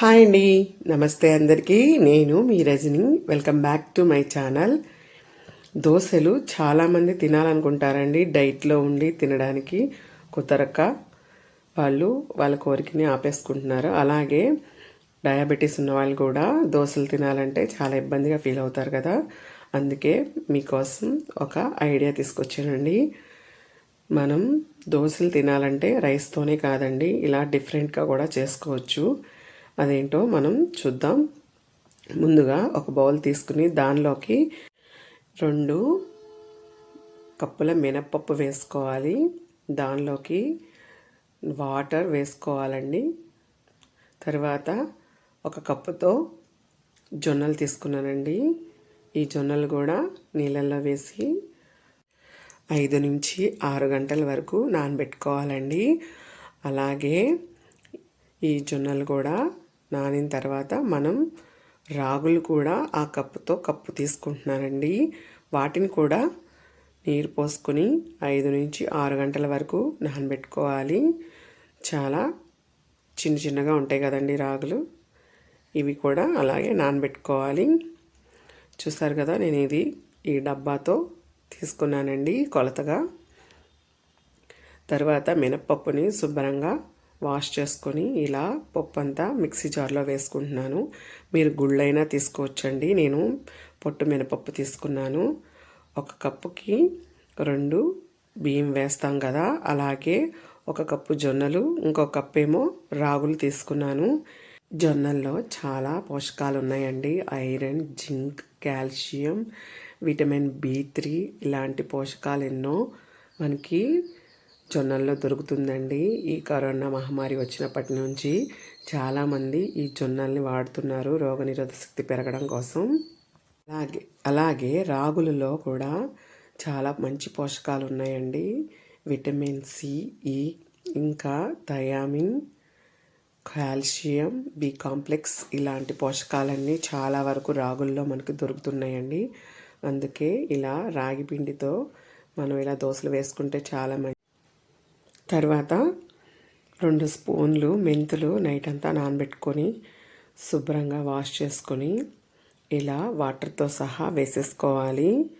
Hi అండి. నమస్తే అందరికీ. నేను మీ Rajani. Welcome back to my channel దోశలు చాలామంది తినాలనుకుంటారండి. డైట్లో ఉండి తినడానికి కుదరక వాళ్ళు వాళ్ళ కోరికని ఆపేసుకుంటున్నారు. అలాగే డయాబెటీస్ ఉన్న వాళ్ళు కూడా దోశలు తినాలంటే చాలా ఇబ్బందిగా ఫీల్ అవుతారు కదా. అందుకే మీకోసం ఒక ఐడియా తీసుకొచ్చానండి. మనం దోశలు తినాలంటే రైస్తోనే కాదండి. ఇలా డిఫరెంట్గా కూడా చేసుకోవచ్చు. అదేంటో మనం చూద్దాం. ముందుగా ఒక బౌల్ తీసుకుని దానిలోకి రెండు కప్పుల మినప్పప్పు వేసుకోవాలి. దానిలోకి వాటర్ వేసుకోవాలండి. తర్వాత ఒక కప్పుతో జొన్నలు తీసుకున్నానండి. ఈ జొన్నలు కూడా నీళ్ళల్లో వేసి ఐదు నుంచి ఆరు గంటల వరకు నానబెట్టుకోవాలండి. అలాగే ఈ జొన్నలు కూడా నానిన తర్వాత మనం రాగులు కూడా ఆ కప్పుతో కప్పు తీసుకుంటున్నానండి వాటిని కూడా నీరు పోసుకొని ఐదు నుంచి ఆరు గంటల వరకు నానబెట్టుకోవాలి. చాలా చిన్న చిన్నగా ఉంటాయి కదండి రాగులు. ఇవి కూడా అలాగే నానబెట్టుకోవాలి. చూస్తారు కదా నేను ఇది ఈ డబ్బాతో తీసుకున్నానండి కొలతగా. తర్వాత మినప్పప్పుని శుభ్రంగా వాష్ చేసుకొని ఇలా పప్పు అంతా మిక్సీ జార్లో వేసుకుంటున్నాను. మీరు గుళ్ళైనా తీసుకోవచ్చండి. నేను పొట్టు మినపప్పు తీసుకున్నాను. ఒక కప్పుకి రెండు బియ్యం వేస్తాం కదా అలాగే ఒక కప్పు జొన్నలు ఇంకో కప్పు ఏమో రాగులు తీసుకున్నాను. జొన్నల్లో చాలా పోషకాలు ఉన్నాయండి iron zinc calcium vitamin B three ఇలాంటి పోషకాలు ఎన్నో మనకి జొన్నల్లో దొరుకుతుందండి. ఈ కరోనా మహమ్మారి వచ్చినప్పటి నుంచి చాలామంది ఈ జొన్నల్ని వాడుతున్నారు రోగనిరోధక శక్తి పెరగడం కోసం. అలాగే అలాగే రాగులలో కూడా చాలా మంచి పోషకాలు ఉన్నాయండి విటమిన్ సి ఈ ఇంకా థయామిన్ కాల్షియం బి కాంప్లెక్స్ ఇలాంటి పోషకాలన్నీ చాలా వరకు రాగుల్లో మనకు దొరుకుతున్నాయండి. అందుకే ఇలా రాగి పిండితో మనం ఇలా దోశలు వేసుకుంటే చాలా మంచి తర్వాత రెండు స్పూన్లు మెంతులు నైట్ అంతా నానబెట్టుకొని శుభ్రంగా వాష్ చేసుకొని ఇలా వాటర్తో సహా వేసేసుకోవాలి.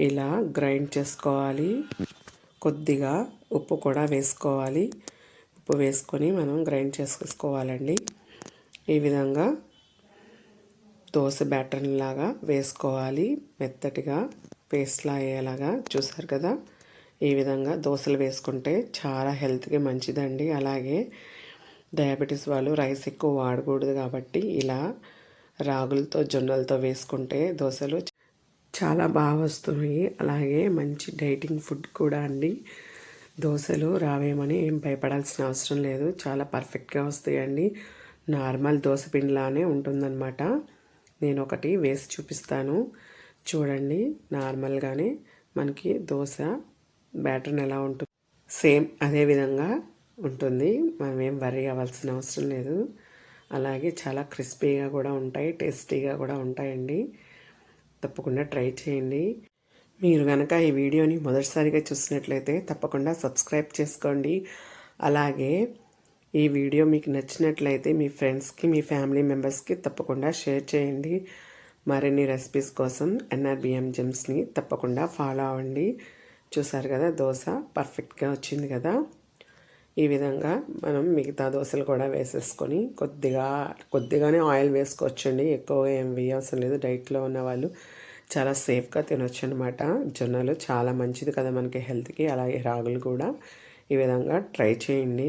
ఇలా గ్రైండ్ చేసుకోవాలి. కొద్దిగా ఉప్పు కూడా వేసుకోవాలి. ఉప్పు వేసుకొని మనం గ్రైండ్ చేసుకోవాలండి. ఈ విధంగా దోశ బ్యాటర్లాగా వేసుకోవాలి. మెత్తటిగా పేస్ట్లా అయ్యేలాగా చూసారు కదా? ఈ విధంగా దోశలు వేసుకుంటే చాలా హెల్త్కి మంచిదండి. అలాగే డయాబెటీస్ వాళ్ళు రైస్ ఎక్కువ వాడకూడదు కాబట్టి ఇలా రాగులతో జొన్నలతో వేసుకుంటే దోశలు చాలా బాగా వస్తున్నాయి. అలాగే మంచి డైటింగ్ ఫుడ్ కూడా అండి. దోశలు రావేమని ఏం భయపడాల్సిన అవసరం లేదు. చాలా పర్ఫెక్ట్గా వస్తాయండి. నార్మల్ దోశ పిండిలానే ఉంటుందన్నమాట. నేను ఒకటి వేసి చూపిస్తాను. చూడండి నార్మల్గానే మనకి దోశ బ్యాటర్ని ఎలా ఉంటుంది? సేమ్ అదే విధంగా ఉంటుంది. మనం ఏం వరీ అవ్వాల్సిన అవసరం లేదు. అలాగే చాలా క్రిస్పీగా కూడా ఉంటాయి టేస్టీగా కూడా ఉంటాయండి. తప్పకుండా ట్రై చేయండి. మీరు కనుక ఈ వీడియోని మొదటిసారిగా చూసినట్లయితే తప్పకుండా సబ్స్క్రైబ్ చేసుకోండి. అలాగే ఈ వీడియో మీకు నచ్చినట్లయితే మీ ఫ్రెండ్స్కి మీ ఫ్యామిలీ మెంబర్స్కి తప్పకుండా షేర్ చేయండి. మరిన్ని రెసిపీస్ కోసం ఎన్ఆర్బిఎం జెమ్స్ని తప్పకుండా ఫాలో అవ్వండి. చూసారు కదా దోశ పర్ఫెక్ట్గా వచ్చింది కదా. ఈ విధంగా మనం మిగతా దోశలు కూడా వేసేసుకొని కొద్దిగా కొద్దిగానే ఆయిల్ వేసుకోవచ్చండి. ఎక్కువ ఏం వేయవసరం లేదు. డైట్లో ఉన్న వాళ్ళు చాలా సేఫ్గా తినొచ్చు అనమాట జొన్నలు చాలా మంచిది కదా మనకి హెల్త్కి అలాగే రాగులు కూడా. ఈ విధంగా ట్రై చేయండి.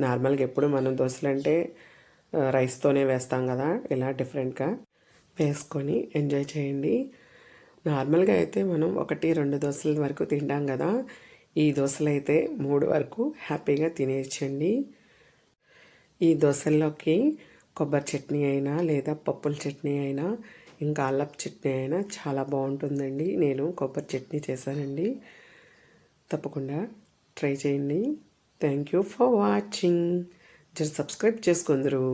నార్మల్గా ఎప్పుడు మనం దోశలు అంటే రైస్తోనే వేస్తాం కదా ఇలా డిఫరెంట్గా వేసుకొని ఎంజాయ్ చేయండి. నార్మల్గా అయితే మనం ఒకటి రెండు దోశల వరకు తింటాం కదా. ఈ దోశలు అయితే మూడు వరకు హ్యాపీగా తినేయచ్చండి. ఈ దోశల్లోకి కొబ్బరి చట్నీ అయినా లేదా పప్పుల చట్నీ అయినా ఇంకా అల్లపు చట్నీ అయినా చాలా బాగుంటుందండి. నేను కొబ్బరి చట్నీ చేశానండి. తప్పకుండా ట్రై చేయండి. Thank you for watching. జర సబ్స్క్రైబ్ చేసుకుందరు.